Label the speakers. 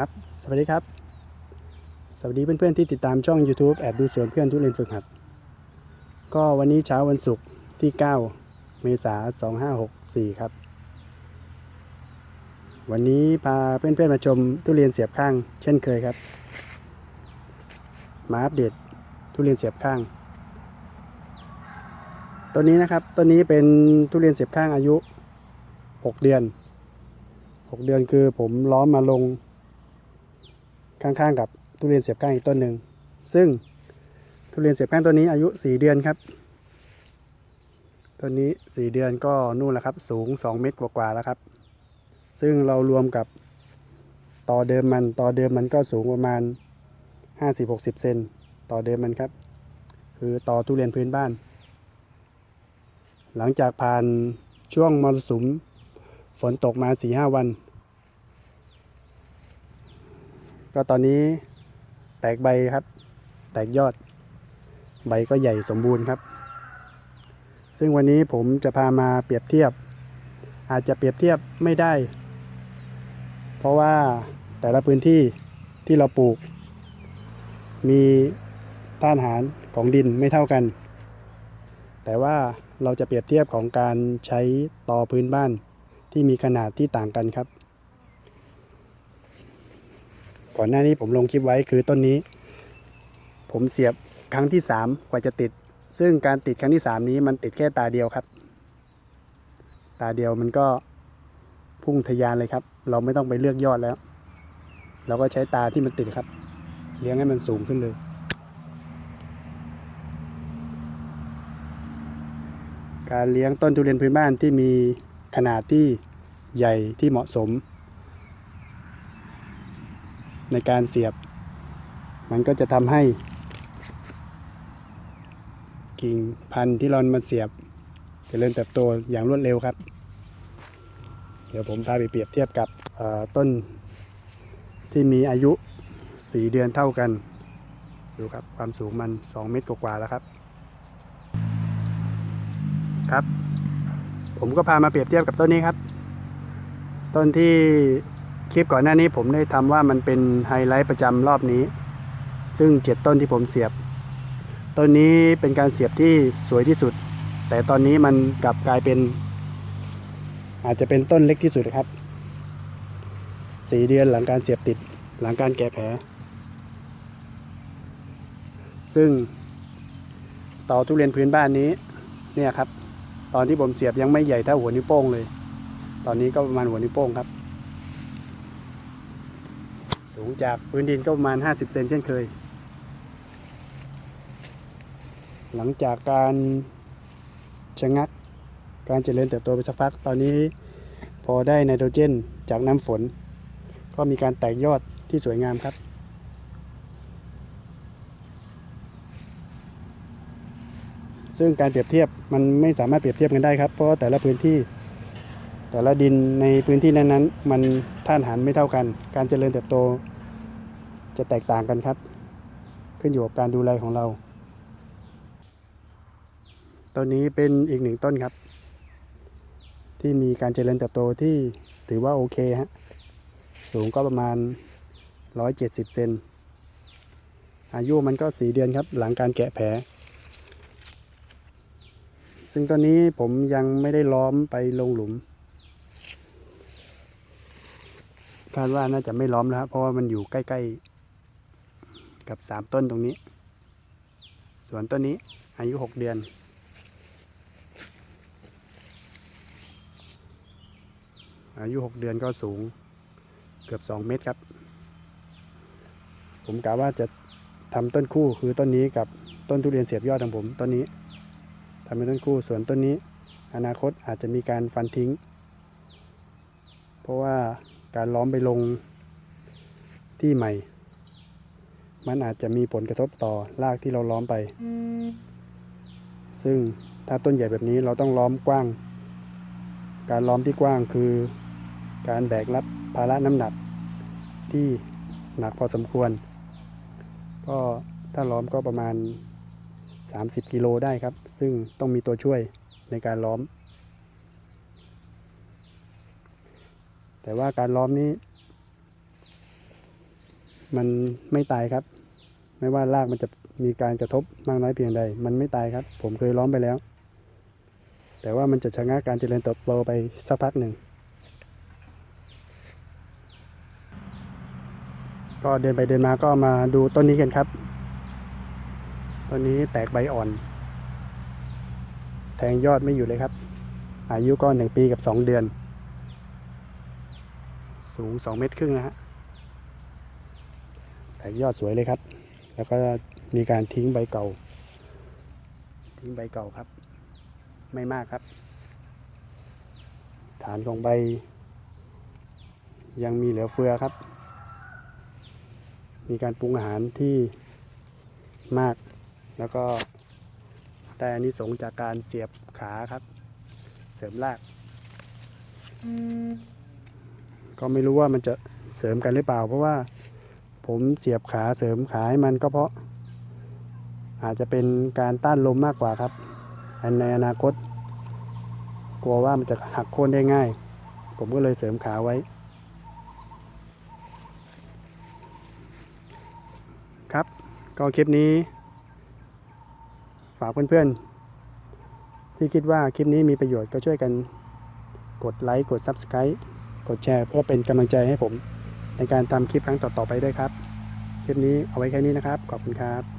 Speaker 1: ครับ สวัสดีครับ สวัสดีเพื่อนๆที่ติดตามช่อง YouTube แอบดูสวนเพื่อนทุเรียนฝึกหัด ก็วันนี้เช้าวันศุกร์ที่ 9 เมษายน 2564 ครับ วันนี้พาเพื่อนๆมาชมทุเรียนเสียบข้าง เช่นเคยครับ มาอัปเดตทุเรียนเสียบข้าง ต้นนี้นะครับ ต้นนี้เป็นทุเรียนเสียบข้างอายุ 6 เดือน 6 เดือนคือผมล้อมมาลง ข้างๆ กับทุเรียนเสียบก้างอีกต้นหนึ่ง ซึ่งทุเรียนเสียบก้างต้นนี้อายุ 4 เดือนครับต้นนี้ 4 เดือนก็นู่นแหละครับ สูง 2 เมตรกว่าๆแล้วครับ ซึ่งเรารวมกับต่อเดิมมันต่อเดิมมันก็สูงประมาณ 50-60 เซนต่อเดิมมันครับ คือต่อทุเรียนพื้นบ้าน หลังจากผ่านช่วงมรสุมฝนตกมา 4-5 วัน ก็ตอนนี้แตกใบครับ แตกยอด ใบก็ใหญ่สมบูรณ์ครับ ซึ่งวันนี้ผมจะพามาเปรียบเทียบ อาจจะเปรียบเทียบไม่ได้ เพราะว่าแต่ละพื้นที่ที่เราปลูก มีต้านอาหารของดินไม่เท่ากัน แต่ว่าเราจะเปรียบเทียบของการใช้ต่อพื้นบ้านที่มีขนาดที่ต่างกันครับ ก่อนหน้านี้ผมลงคลิปไว้คือต้นนี้ ผมเสียบครั้งที่สามกว่าจะติด ซึ่งการติดครั้งที่สามนี้มันติดแค่ตาเดียวครับ ตาเดียวมันก็พุ่งทะยานเลยครับ เราไม่ต้องไปเลือกยอดแล้ว เราก็ใช้ตาที่มันติดครับ เลี้ยงให้มันสูงขึ้นเลยการเลี้ยงต้นทุเรียนพื้นบ้านที่มีขนาดที่ใหญ่ที่เหมาะสม ในการเสียบ มันก็จะทำให้ กิ่งพันธุ์ที่เรามาเสียบจเจริญเติบโตอย่างรวดเร็วครับ เดี๋ยวผมพาไปเปรียบเทียบกับต้นที่มีอายุ 4 เดือนเท่ากัน ดูครับความสูงมัน 2 เมตรกว่าแล้วครับ ครับ ผมก็พามาเปรียบเทียบกับต้นนี้ครับ ต้นที่ คลิปก่อนหน้านี้ผมได้ทำว่ามันเป็นไฮไลท์ประจำรอบนี้ ซึ่งเจ็ดต้นที่ผมเสียบ ต้นนี้เป็นการเสียบที่สวยที่สุด แต่ตอนนี้มันกลับกลายเป็น อาจจะเป็นต้นเล็กที่สุดครับสีเดือนหลังการเสียบติดหลังการแกะแผล ซึ่งต่อทุเรียนพื้นบ้านนี้เนี่ยครับ ตอนที่ผมเสียบยังไม่ใหญ่เท่าหัวนิ้วโป้งเลย ตอนนี้ก็ประมาณหัวนิ้วโป้งครับ สูงจากพื้นดินก็ประมาณ 50 เซนเช่นเคย หลังจากการชะงักการเจริญเติบโตไปสักพัก ตอนนี้พอได้ไนโตรเจนจากน้ำฝน ก็มีการแตกยอดที่สวยงามครับ ซึ่งการเปรียบเทียบมันไม่สามารถเปรียบเทียบกันได้ครับ เพราะแต่ละพื้นที่ แต่ละดินในพื้นที่นั้นๆ มันท่านอาหารไม่เท่ากัน การเจริญเติบโต จะแตกต่างกันครับ ขึ้นอยู่กับการดูแลของเรา ต้นนี้เป็นอีกหนึ่งต้นครับ ที่มีการเจริญเติบโตที่ถือว่าโอเคฮะ สูงก็ประมาณ 170 เซน อายุมันก็4เดือนครับ หลังการแกะแผล ซึ่งตอนนี้ผมยังไม่ได้ล้อมไปลงหลุม คาดว่าน่าจะไม่ล้อมแล้วครับเพราะว่ามันอยู่ใกล้ๆ กับสามต้นตรงนี้ ส่วนต้นนี้อายุหกเดือน อายุหกเดือนก็สูงเกือบสองเมตรครับ ผมกะว่าจะทำต้นคู่คือต้นนี้กับต้นทุเรียนเสียบยอดของผมต้นนี้ทำเป็นต้นคู่ส่วนต้นนี้ อนาคตอาจจะมีการฟันทิ้ง เพราะว่า การล้อมไปลงที่ใหม่ มันอาจจะมีผลกระทบต่อรากที่เราล้อมไป ซึ่งถ้าต้นใหญ่แบบนี้เราต้องล้อมกว้าง การล้อมที่กว้างคือ การแบกรับภาระน้ำหนักที่หนักพอสมควร ก็ถ้าล้อมก็ประมาณ 30 กิโลได้ครับ ซึ่งต้องมีตัวช่วยในการล้อม แต่ว่าการล้อมนี้ มันไม่ตายครับ ไม่ว่ารากมันจะมีการกระทบมากน้อยเพียงใด มันไม่ตายครับ ผมเคยล้อมไปแล้ว แต่ว่ามันจะชะงักการเจริญเติบโตไปสักพักหนึ่ง ก็เดินไปเดินมาก็มาดูต้นนี้กันครับ ต้นนี้แตกใบอ่อน แทงยอดไม่อยู่เลยครับ อายุก็หนึ่งปีกับสองเดือน สูงสองเมตรครึ่งนะฮะแตกยอดสวยเลยครับ แล้วก็มีการทิ้งใบเก่า ทิ้งใบเก่าครับ ไม่มากครับ ฐานของใบ ยังมีเหลือเฟือครับ มีการปรุงอาหารที่มาก แล้วก็ได้อานิสงส์จากการเสียบขาครับ เสริมราก ก็ไม่รู้ว่ามันจะเสริมกันหรือเปล่า เพราะว่าผมเสียบขาเสริมขาให้มันก็เพราะ อาจจะเป็นการต้านลมมากกว่าครับในอนาคต กลัวว่ามันจะหักโค่นได้ง่าย ผมก็เลยเสริมขาไว้ ครับ ก็คลิปนี้ ฝากเพื่อนๆ ที่คิดว่าคลิปนี้มีประโยชน์ก็ช่วยกันกดไลค์กด Subscribe กดแชร์เพื่อเป็นกำลังใจให้ผม ในการทำคลิปครั้งต่อๆไปด้วยครับ คลิปนี้เอาไว้แค่นี้นะครับ ขอบคุณครับ